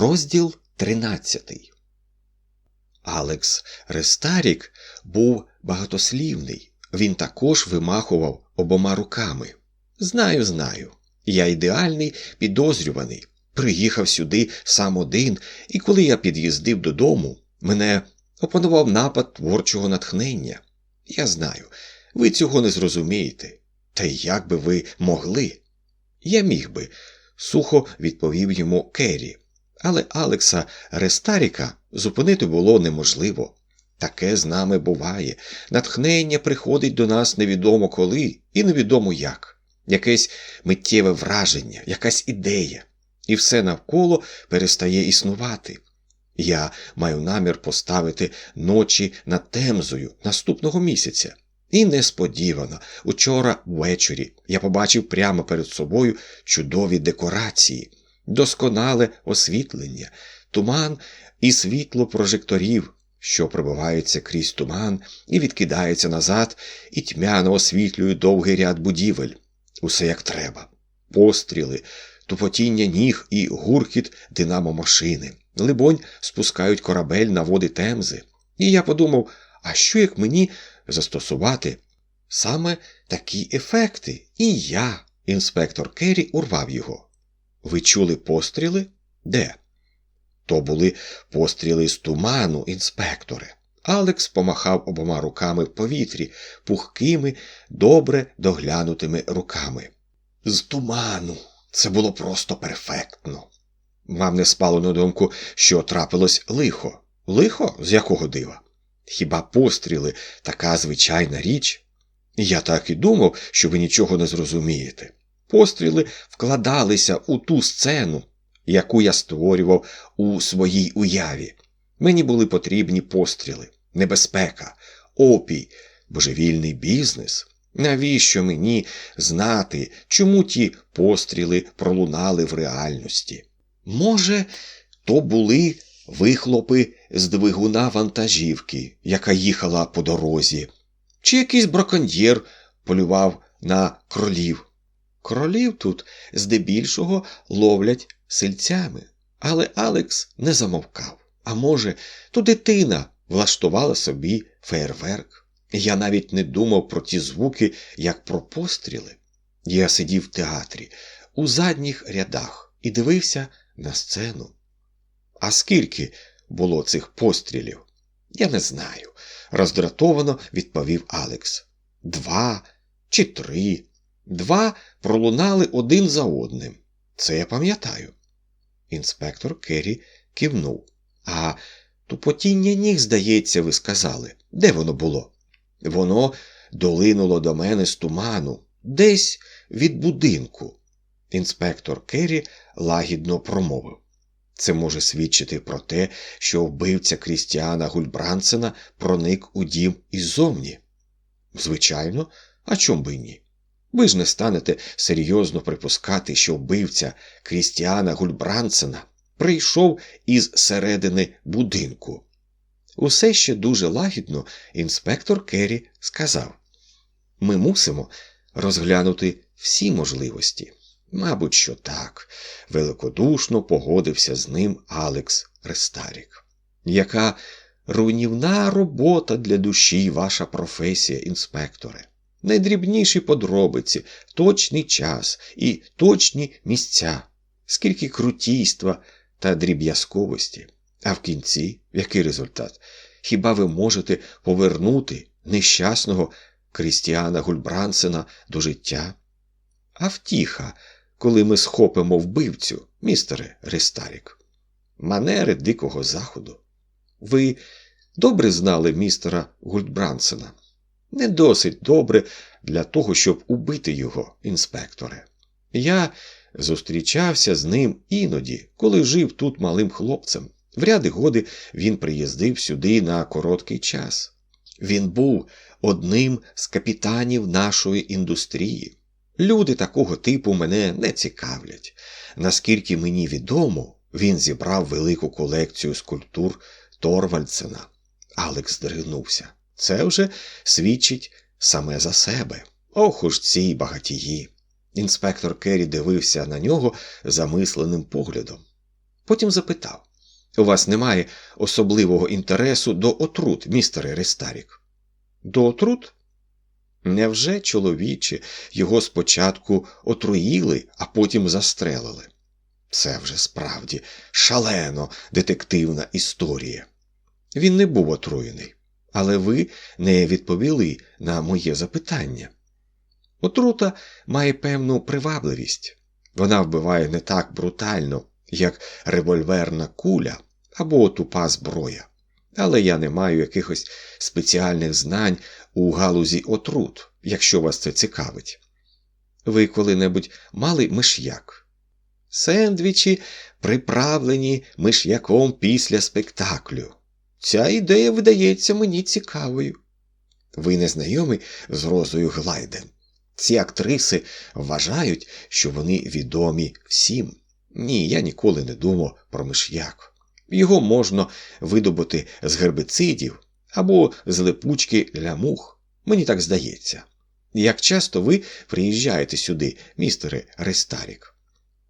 Розділ 13 Алекс Рестарік був багатослівний. Він також вимахував обома руками. Знаю, знаю. Я ідеальний підозрюваний. Приїхав сюди сам один, і коли я під'їздив додому, мене опанував напад творчого натхнення. Я знаю, ви цього не зрозумієте. Та як би ви могли? Я міг би, сухо відповів йому Керрі. Але Алекса Рестаріка зупинити було неможливо. Таке з нами буває. Натхнення приходить до нас невідомо коли і невідомо як. Якесь миттєве враження, якась ідея, і все навколо перестає існувати. Я маю намір поставити ночі над темзою наступного місяця. І несподівано, учора ввечері я побачив прямо перед собою чудові декорації, досконале освітлення, туман і світло прожекторів, що пробиваються крізь туман і відкидаються назад, і тьмяно освітлюють довгий ряд будівель. Усе як треба. Постріли, тупотіння ніг і гуркіт динамо машини. Либонь, спускають корабель на води темзи. І я подумав, а що як мені застосувати саме такі ефекти? І я, інспектор Керрі, урвав його. Ви чули постріли? Де? То були постріли з туману, інспекторе. Алекс помахав обома руками в повітрі, пухкими, добре доглянутими руками. З туману. Це було просто перфектно. Вам не спало на думку, що трапилось лихо. Лихо? З якого дива? Хіба постріли така звичайна річ? Я так і думав, що ви нічого не зрозумієте. Постріли вкладалися у ту сцену, яку я створював у своїй уяві. Мені були потрібні постріли, небезпека, опій, божевільний бізнес. Навіщо мені знати, чому ті постріли пролунали в реальності? Може, то були вихлопи з двигуна вантажівки, яка їхала по дорозі, чи якийсь браконьєр полював на кролів. Кролів тут здебільшого ловлять сильцями, але Алекс не замовкав. А може, то дитина влаштувала собі фейерверк. Я навіть не думав про ті звуки, як про постріли. Я сидів в театрі у задніх рядах і дивився на сцену. А скільки було цих пострілів? Я не знаю, роздратовано відповів Алекс. Два чи три. Два пролунали один за одним. Це я пам'ятаю. Інспектор Керрі кивнув. А тупотіння ніг, здається, ви сказали. Де воно було? Воно долинуло до мене з туману, десь від будинку. Інспектор Керрі лагідно промовив. Це може свідчити про те, що вбивця Крістіана Гульбрансена проник у дім іззовні. Звичайно, а чом би ні? Ви ж не станете серйозно припускати, що вбивця Крістіана Гульбрансена прийшов із середини будинку. Усе ще дуже лагідно інспектор Керрі сказав ми мусимо розглянути всі можливості. Мабуть, що так, великодушно погодився з ним Алекс Рестарік. Яка руйнівна робота для душі ваша професія, інспекторе. Найдрібніші подробиці, точний час і точні місця, скільки крутійства та дріб'язковості. А в кінці який результат? Хіба ви можете повернути нещасного Крістіана Гульбрансена до життя? А втіха, коли ми схопимо вбивцю, містере Рестарік. Манери Дикого Заходу. Ви добре знали містера Гульдбрансена? Не досить добре для того, щоб убити його, інспекторе. Я зустрічався з ним іноді, коли жив тут малим хлопцем. В ряди годи він приїздив сюди на короткий час. Він був одним з капітанів нашої індустрії. Люди такого типу мене не цікавлять. Наскільки мені відомо, він зібрав велику колекцію скульптур Торвальдсена. Алекс здригнувся. Це вже свідчить саме за себе. Ох уж ці багатії. Інспектор Керрі дивився на нього замисленим поглядом. Потім запитав У вас немає особливого інтересу до отрут, містере Рестарік? До отрут? Невже чоловічі його спочатку отруїли, а потім застрелили? Це вже справді шалено детективна історія. Він не був отруєний, але ви не відповіли на моє запитання. Отрута має певну привабливість. Вона вбиває не так брутально, як револьверна куля або тупа зброя. Але я не маю якихось спеціальних знань у галузі отрут, якщо вас це цікавить. Ви коли-небудь мали миш'як? Сендвічі приправлені миш'яком після спектаклю. Ця ідея видається мені цікавою. Ви не знайомі з Розою Глайден. Ці актриси вважають, що вони відомі всім. Ні, я ніколи не думав про миш'як. Його можна видобути з гербицидів або з липучки для мух. Мені так здається. Як часто ви приїжджаєте сюди, містере Рестарік?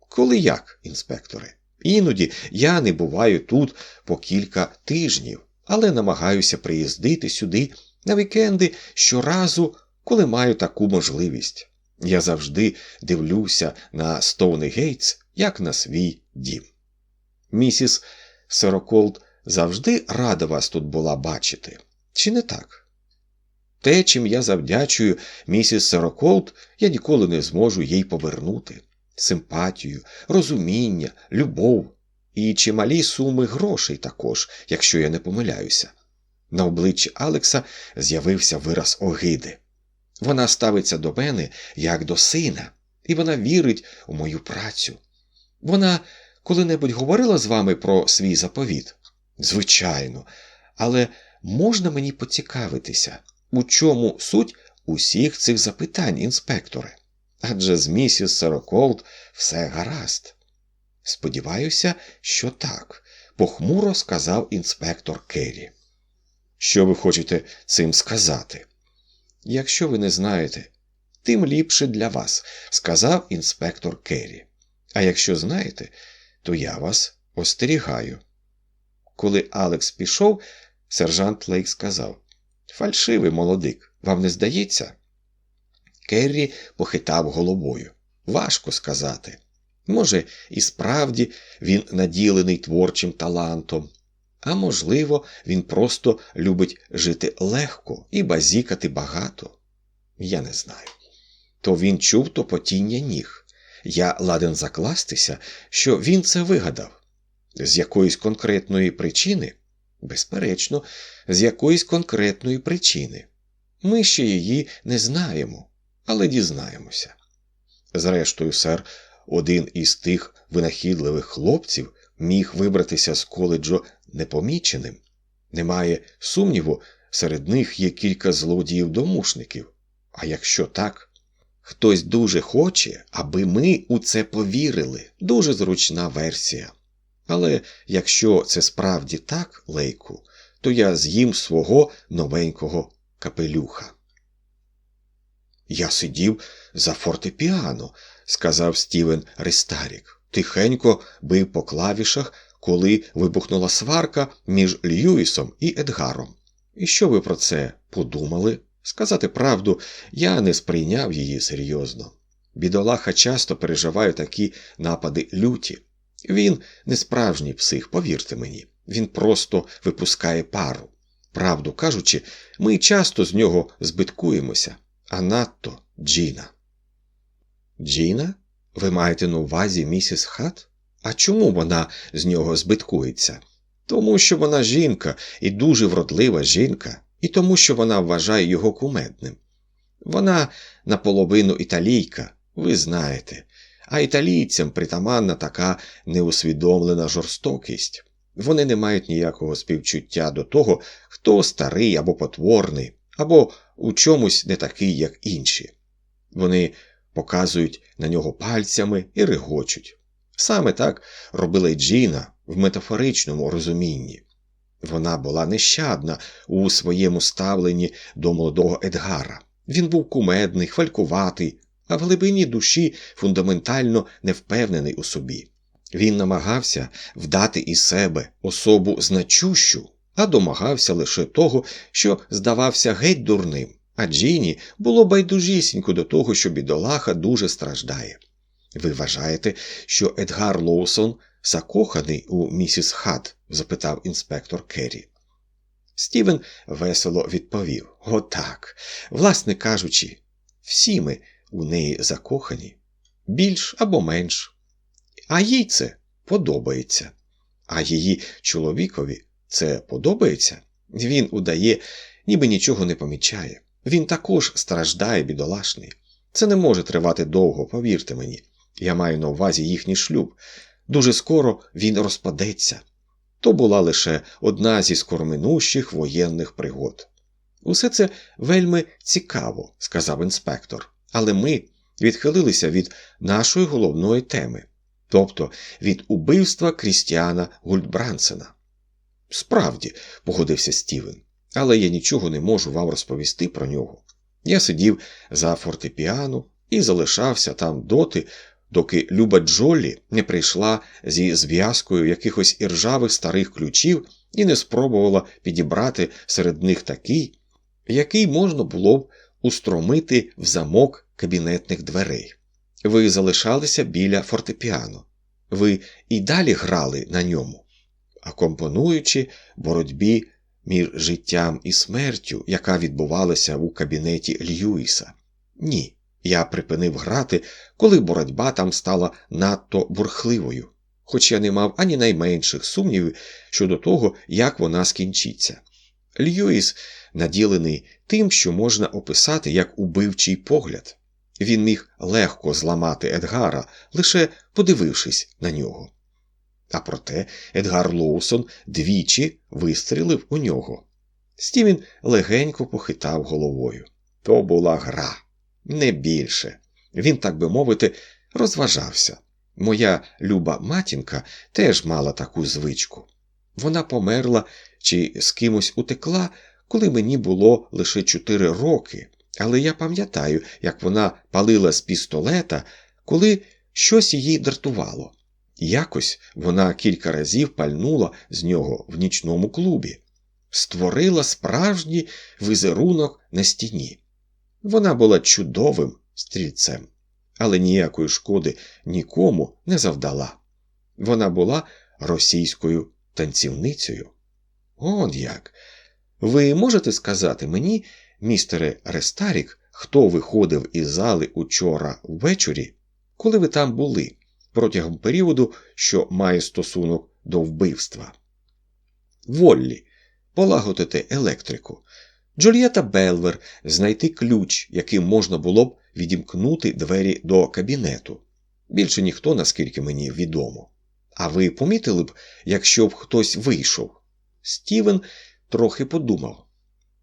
Коли як, інспекторе? Іноді я не буваю тут по кілька тижнів, але намагаюся приїздити сюди на вікенди щоразу, коли маю таку можливість. Я завжди дивлюся на Стоуни Гейтс як на свій дім. Місіс Сороколд завжди рада вас тут була бачити, чи не так? Те, чим я завдячую місіс Сороколд, я ніколи не зможу їй повернути симпатію, розуміння, любов і чималі суми грошей також, якщо я не помиляюся. На обличчі Алекса з'явився вираз огиди. Вона ставиться до мене як до сина, і вона вірить у мою працю. Вона коли-небудь говорила з вами про свій заповіт? Звичайно, але можна мені поцікавитися, у чому суть усіх цих запитань, інспекторе? Адже з місіс Сороколд все гаразд. Сподіваюся, що так, похмуро сказав інспектор Керрі. Що ви хочете цим сказати? Якщо ви не знаєте, тим ліпше для вас, сказав інспектор Керрі. А якщо знаєте, то я вас остерігаю. Коли Алекс пішов, сержант Лейк сказав Фальшивий молодик, вам не здається? Керрі похитав головою. Важко сказати. Може, і справді він наділений творчим талантом, а можливо, він просто любить жити легко і базікати багато. Я не знаю. То він чув топотіння ніг. Я ладен закластися, що він це вигадав. З якоїсь конкретної причини? Безперечно, з якоїсь конкретної причини. Ми ще її не знаємо, але дізнаємося. Зрештою, сер, один із тих винахідливих хлопців міг вибратися з коледжу непоміченим. Немає сумніву, серед них є кілька злодіїв-домушників. А якщо так, хтось дуже хоче, аби ми у це повірили. Дуже зручна версія. Але якщо це справді так, лейку, то я з'їм свого новенького капелюха. Я сидів за фортепіано, сказав Стівен Ристарік. Тихенько бив по клавішах, коли вибухнула сварка між Льюісом і Едгаром. І що ви про це подумали? Сказати правду, я не сприйняв її серйозно. Бідолаха часто переживає такі напади люті. Він не справжній псих, повірте мені, він просто випускає пару. Правду кажучи, ми часто з нього збиткуємося, а надто Джіна. Джіна? Ви маєте на увазі місіс Хат? А чому вона з нього збиткується? Тому що вона жінка і дуже вродлива жінка, і тому, що вона вважає його кумедним. Вона наполовину італійка, ви знаєте, а італійцям притаманна така неусвідомлена жорстокість. Вони не мають ніякого співчуття до того, хто старий або потворний, або у чомусь не такий, як інші. Вони показують на нього пальцями і регочуть. Саме так робила й Джіна в метафоричному розумінні. Вона була нещадна у своєму ставленні до молодого Едгара. Він був кумедний, хвалькуватий, а в глибині душі фундаментально невпевнений у собі. Він намагався вдати із себе особу значущу, а домагався лише того, що здавався геть дурним, а Джині було байдужісінько до того, що бідолаха дуже страждає. Ви вважаєте, що Едгар Лоусон закоханий у місіс Хат? запитав інспектор Керрі. Стівен весело відповів Отак. Власне кажучи, всі ми у неї закохані, більш або менш. А їй це подобається. А її чоловікові це подобається. Він удає, ніби нічого не помічає. Він також страждає бідолашний. Це не може тривати довго, повірте мені. Я маю на увазі їхній шлюб. Дуже скоро він розпадеться. То була лише одна зі скороминущих воєнних пригод. Усе це вельми цікаво, сказав інспектор, але ми відхилилися від нашої головної теми, тобто від убивства Крістіана Гульдбрансена. Справді, погодився Стівен, але я нічого не можу вам розповісти про нього. Я сидів за фортепіано і залишався там доти, доки Люба Джолі не прийшла зі зв'язкою якихось іржавих старих ключів і не спробувала підібрати серед них такий, який можна було б устромити в замок кабінетних дверей. Ви залишалися біля фортепіано. Ви і далі грали на ньому, акомпонуючи боротьбі між життям і смертю, яка відбувалася у кабінеті Льюіса. Ні, я припинив грати, коли боротьба там стала надто бурхливою, хоч я не мав ані найменших сумнівів щодо того, як вона скінчиться. Льюіс наділений тим, що можна описати як убивчий погляд. Він міг легко зламати Едгара, лише подивившись на нього. А проте Едгар Лоусон двічі вистрілив у нього. Стівін легенько похитав головою. То була гра, не більше. Він, так би мовити, розважався. Моя люба матінка теж мала таку звичку. Вона померла чи з кимось утекла, коли мені було лише чотири роки, але я пам'ятаю, як вона палила з пістолета, коли щось її дратувало. Якось вона кілька разів пальнула з нього в нічному клубі, створила справжній візерунок на стіні. Вона була чудовим стрільцем, але ніякої шкоди нікому не завдала. Вона була російською танцівницею. Он як. Ви можете сказати мені, містере Рестарік, хто виходив із зали учора ввечері, коли ви там були, протягом періоду, що має стосунок до вбивства? Воллі, полагодити електрику. Джульєта Белвер знайти ключ, яким можна було б відімкнути двері до кабінету. Більше ніхто, наскільки мені відомо. А ви помітили б, якщо б хтось вийшов? Стівен трохи подумав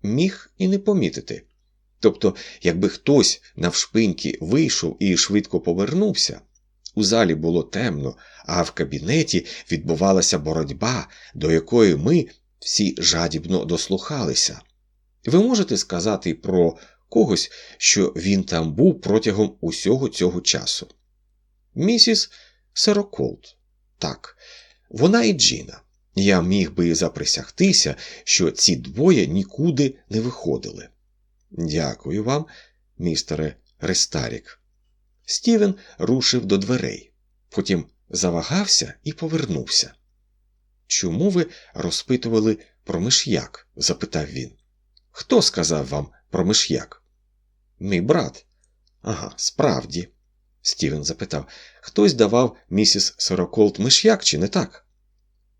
міг і не помітити. Тобто, якби хтось навшпиньки вийшов і швидко повернувся, у залі було темно, а в кабінеті відбувалася боротьба, до якої ми всі жадібно дослухалися. Ви можете сказати про когось, що він там був протягом усього цього часу? Місіс Сероколд. Так, вона і Джіна. Я міг би заприсягтися, що ці двоє нікуди не виходили. Дякую вам, містере Рестарік. Стівен рушив до дверей, потім завагався і повернувся. Чому ви розпитували про миш'як? запитав він. Хто сказав вам про миш'як? Мій брат. Ага, справді. Стівен запитав. Хтось давав місіс Сороколт миш'як, чи не так?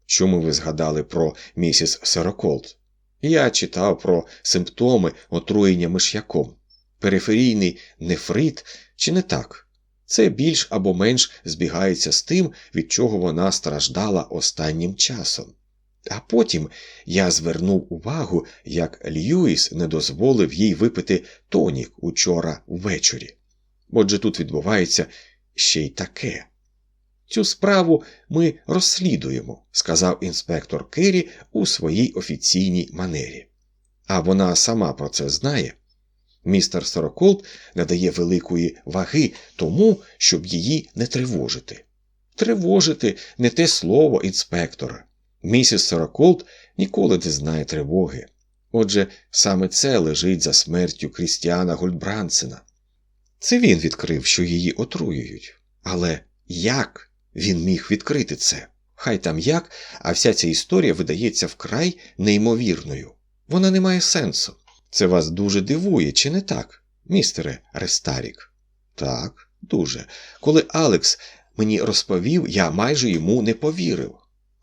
Чому ви згадали про місіс Сороколт? Я читав про симптоми отруєння миш'яком, периферійний нефрит, чи не так? Це більш або менш збігається з тим, від чого вона страждала останнім часом. А потім я звернув увагу, як Льюіс не дозволив їй випити тонік учора ввечері. Отже, тут відбувається ще й таке. Цю справу ми розслідуємо, сказав інспектор Керрі у своїй офіційній манері. А вона сама про це знає. Містер Сороколд надає великої ваги тому, щоб її не тривожити. Тривожити не те слово інспектора. Місіс Сороколд ніколи не знає тривоги. Отже, саме це лежить за смертю Крістіана Гольдбрансена. Це він відкрив, що її отруюють. Але як він міг відкрити це? Хай там як, а вся ця історія видається вкрай неймовірною. Вона не має сенсу. Це вас дуже дивує, чи не так, містере Рестарік? Так, дуже. Коли Алекс мені розповів, я майже йому не повірив.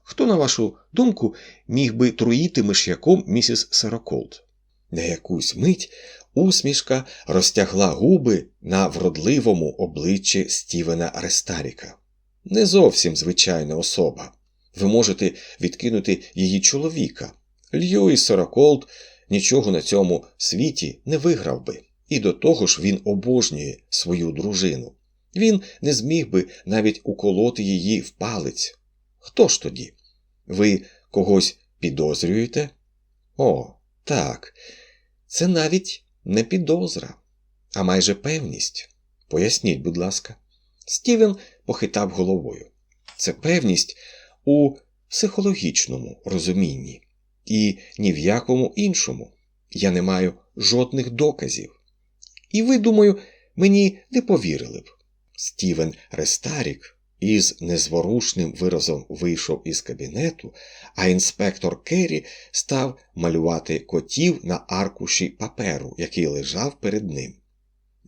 Хто, на вашу думку, міг би труїти миш'яком місіс Сароколд? На якусь мить усмішка розтягла губи на вродливому обличчі Стівена Рестаріка. Не зовсім звичайна особа. Ви можете відкинути її чоловіка. Льюіс Сороколд нічого на цьому світі не виграв би, і до того ж він обожнює свою дружину. Він не зміг би навіть уколоти її в палець. Хто ж тоді? Ви когось підозрюєте? О, так. Це навіть не підозра, а майже певність. Поясніть, будь ласка. Стівен похитав головою. Це певність у психологічному розумінні і ні в якому іншому. Я не маю жодних доказів. І ви, думаю, мені не повірили б. Стівен Рестарік із незворушним виразом вийшов із кабінету, а інспектор Керрі став малювати котів на аркуші паперу, який лежав перед ним.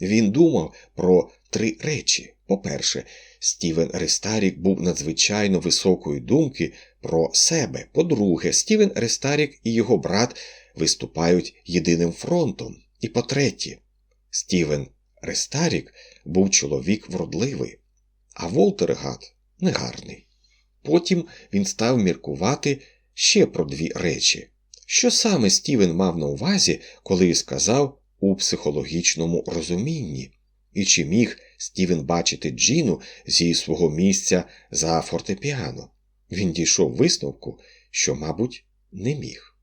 Він думав про три речі. По-перше, Стівен Рестарік був надзвичайно високої думки про себе. По-друге, Стівен Рестарік і його брат виступають єдиним фронтом. І по-третє, Стівен Рестарік був чоловік вродливий, а Волтер Гат негарний. Потім він став міркувати ще про дві речі. Що саме Стівен мав на увазі, коли сказав у психологічному розумінні, і чи міг Стівен бачити Джіну зі свого місця за фортепіано? Він дійшов висновку, що, мабуть, не міг.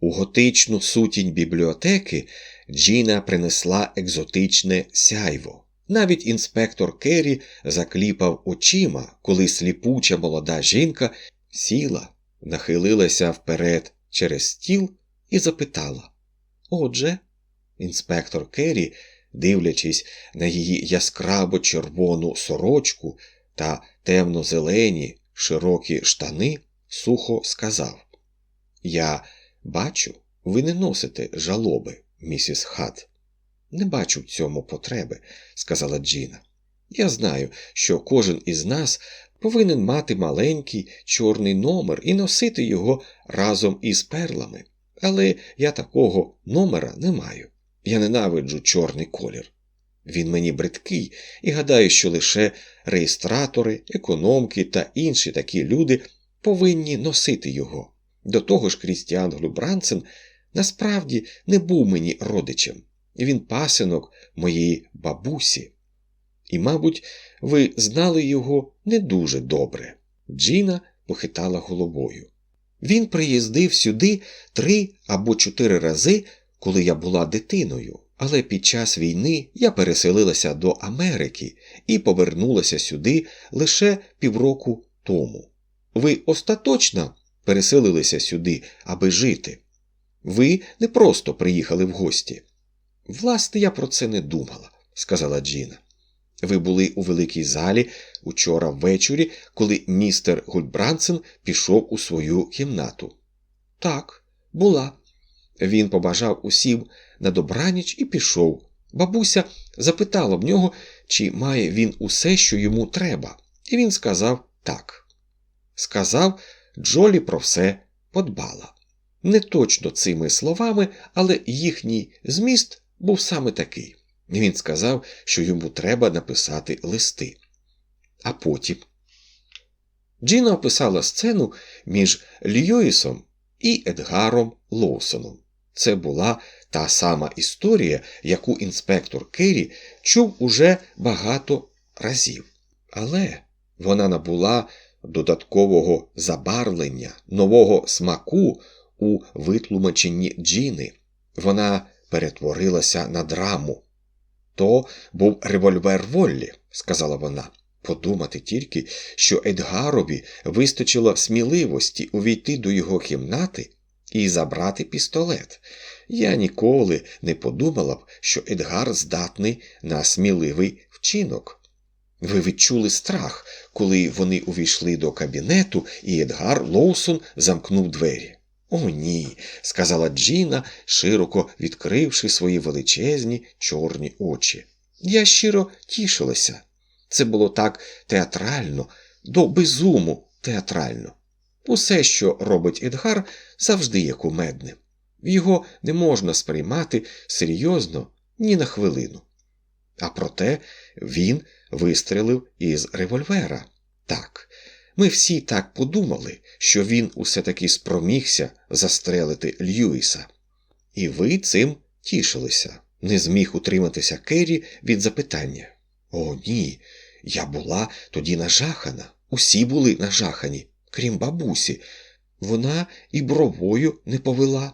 У готичну сутінь бібліотеки Джіна принесла екзотичне сяйво. Навіть інспектор Керрі закліпав очима, коли сліпуча молода жінка сіла, нахилилася вперед через стіл і запитала Отже, інспектор Керрі, дивлячись на її яскраво червону сорочку та темно-зелені широкі штани, сухо сказав Я бачу, ви не носите жалоби, місіс Хат. Не бачу в цьому потреби, сказала Джіна. Я знаю, що кожен із нас повинен мати маленький чорний номер і носити його разом із перлами. Але я такого номера не маю. Я ненавиджу чорний колір. Він мені бридкий і гадаю, що лише реєстратори, економки та інші такі люди повинні носити його. До того ж, Крістіан Глюбранцен насправді не був мені родичем. Він пасинок моєї бабусі. І, мабуть, ви знали його не дуже добре. Джіна похитала головою. Він приїздив сюди три або чотири рази, коли я була дитиною, але під час війни я переселилася до Америки і повернулася сюди лише півроку тому. Ви остаточно переселилися сюди, аби жити. Ви не просто приїхали в гості. Власне, я про це не думала, сказала Джіна. Ви були у великій залі учора ввечері, коли містер Гульбрансен пішов у свою кімнату. Так, була. Він побажав усім на добраніч і пішов. Бабуся запитала в нього, чи має він усе, що йому треба, і він сказав так. Сказав, Джолі про все подбала. Не точно цими словами, але їхній зміст був саме такий. Він сказав, що йому треба написати листи. А потім Джіна описала сцену між Льюісом і Едгаром Лоусоном. Це була та сама історія, яку інспектор Керрі чув уже багато разів. Але вона набула додаткового забарвлення, нового смаку у витлумаченні Джіни. Вона перетворилася на драму. То був револьвер Воллі, сказала вона. Подумати тільки, що Едгарові вистачило сміливості увійти до його кімнати і забрати пістолет. Я ніколи не подумала б, що Едгар здатний на сміливий вчинок. Ви відчули страх, коли вони увійшли до кабінету, і Едгар Лоусон замкнув двері. О, ні, сказала Джіна, широко відкривши свої величезні чорні очі. Я щиро тішилася. Це було так театрально, до безуму театрально. Усе, що робить Едгар, завжди є кумедним. Його не можна сприймати серйозно ні на хвилину. А проте він вистрелив із револьвера. Так, ми всі так подумали, що він усе таки спромігся застрелити Льюіса. І ви цим тішилися, не зміг утриматися Керрі від запитання. О, ні, я була тоді нажахана. Усі були нажахані, крім бабусі. Вона і бровою не повела.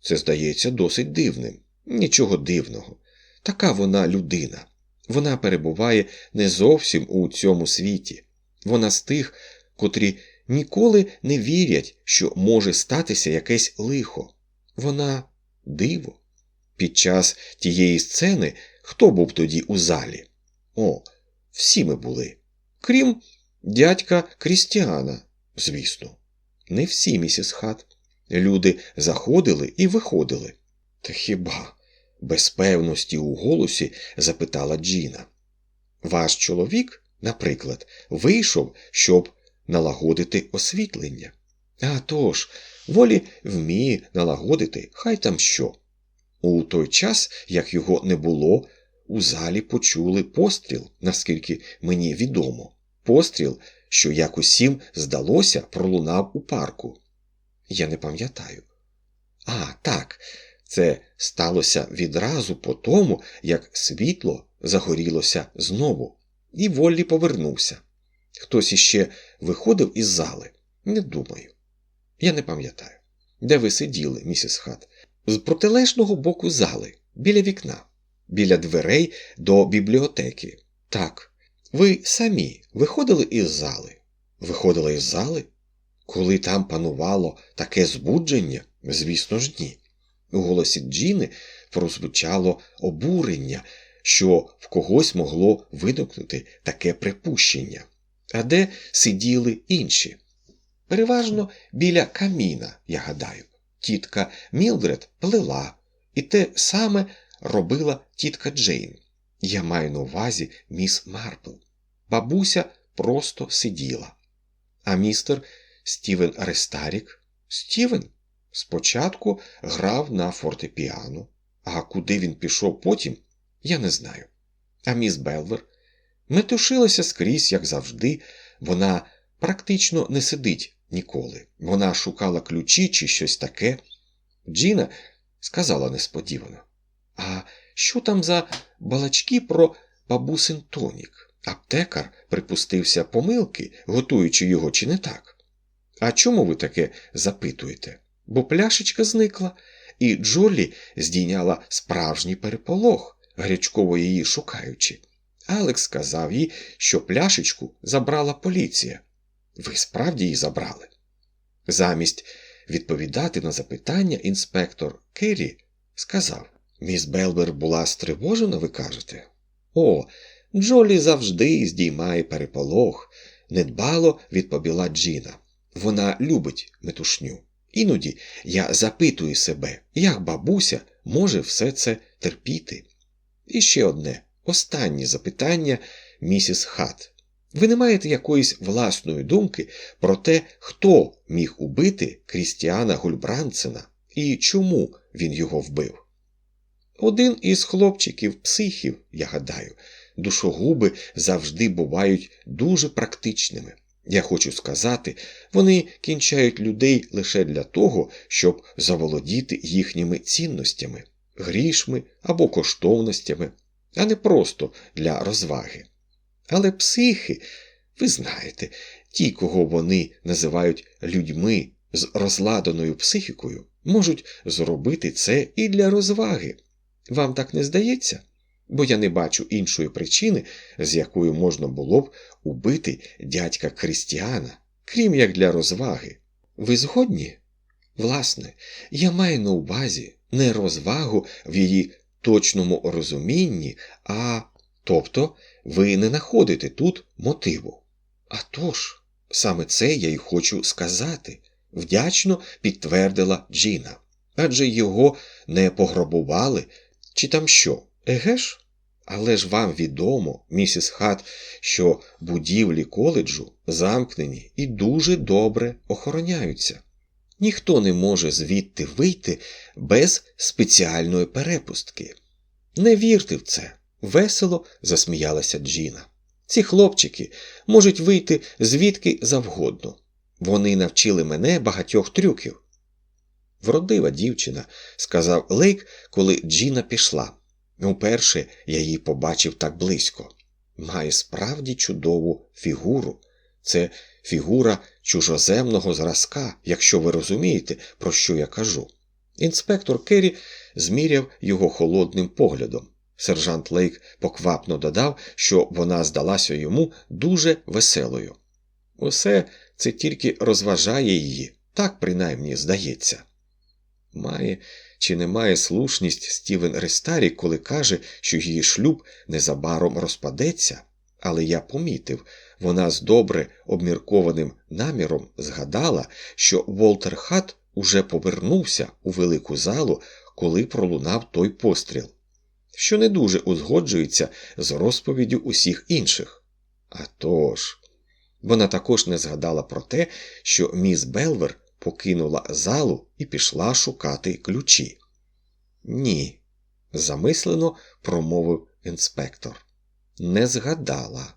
Це здається досить дивним. Нічого дивного. Така вона людина. Вона перебуває не зовсім у цьому світі. Вона з тих, котрі ніколи не вірять, що може статися якесь лихо. Вона диво. Під час тієї сцени хто був тоді у залі? О, всі ми були. Крім дядька Крістіана, звісно. Не всі, місіс Хат. Люди заходили і виходили. Та хіба? без певності у голосі запитала Джіна. Ваш чоловік, наприклад, вийшов, щоб налагодити освітлення. А тож, волі вміє налагодити, хай там що. У той час, як його не було, у залі почули постріл, наскільки мені відомо. Постріл, що як усім здалося, пролунав у парку. Я не пам'ятаю. А, так, це сталося відразу по тому, як світло загорілося знову, і Воллі повернувся. Хтось іще виходив із зали. Не думаю. Я не пам'ятаю. Де ви сиділи, місіс Хат? З протилежного боку зали, біля вікна, біля дверей до бібліотеки. Так, ви самі виходили із зали. Виходили із зали? Коли там панувало таке збудження, звісно ж, ні. У голосі Джіни прозвучало обурення, що в когось могло виникнути таке припущення. А де сиділи інші? Переважно біля каміна, я гадаю. Тітка Мілдред плела, і те саме робила тітка Джейн. Я маю на увазі міс Марпл. Бабуся просто сиділа. А містер Стівен Арестарік? Стівен? Спочатку грав на фортепіано, а куди він пішов потім, я не знаю. А міс Белвер метушилася скрізь, як завжди, вона практично не сидить ніколи. Вона шукала ключі чи щось таке. Джіна сказала несподівано. А що там за балачки про бабусин тонік? Аптекар припустився помилки, готуючи його, чи не так? А чому ви таке запитуєте? бо пляшечка зникла, і Джолі здійняла справжній переполох, гарячково її шукаючи. Алекс сказав їй, що пляшечку забрала поліція. Ви справді її забрали? Замість відповідати на запитання, інспектор Керрі сказав: Міс Белбер була стривожена, ви кажете? О, Джолі завжди здіймає переполох, недбало відповіла Джіна. Вона любить метушню. Іноді я запитую себе, як бабуся може все це терпіти. І ще одне останнє запитання, місіс Хат. Ви не маєте якоїсь власної думки про те, хто міг убити Крістіана Гульбранцена і чому він його вбив? Один із хлопчиків психів, я гадаю, душогуби завжди бувають дуже практичними. Я хочу сказати, вони кінчають людей лише для того, щоб заволодіти їхніми цінностями, грішми або коштовностями, а не просто для розваги. Але психи, ви знаєте, ті, кого вони називають людьми з розладаною психікою, можуть зробити це і для розваги. Вам так не здається? бо я не бачу іншої причини, з якою можна було б убити дядька Крістіана, крім як для розваги. Ви згодні? Власне, я маю на увазі не розвагу в її точному розумінні, а тобто ви не знаходите тут мотиву. А тож, саме це я й хочу сказати, вдячно підтвердила Джіна. Адже його не пограбували, чи там що, еге ж? Але ж вам відомо, місіс Хат, що будівлі коледжу замкнені і дуже добре охороняються. Ніхто не може звідти вийти без спеціальної перепустки. Не вірте в це, весело засміялася Джіна. Ці хлопчики можуть вийти звідки завгодно. Вони навчили мене багатьох трюків. Вродива дівчина, сказав Лейк, коли Джіна пішла. Уперше я її побачив так близько. Має справді чудову фігуру. Це фігура чужоземного зразка, якщо ви розумієте, про що я кажу. Інспектор Керрі зміряв його холодним поглядом. Сержант Лейк поквапно додав, що вона здалася йому дуже веселою. Усе це тільки розважає її, так принаймні здається. Має чи не має слушність Стівен Рестарі, коли каже, що її шлюб незабаром розпадеться, але я помітив, вона з добре обміркованим наміром згадала, що Волтер Хат уже повернувся у велику залу, коли пролунав той постріл, що не дуже узгоджується з розповіддю усіх інших. А тож, вона також не згадала про те, що міс Белвер покинула залу і пішла шукати ключі. Ні, замислено промовив інспектор. Не згадала.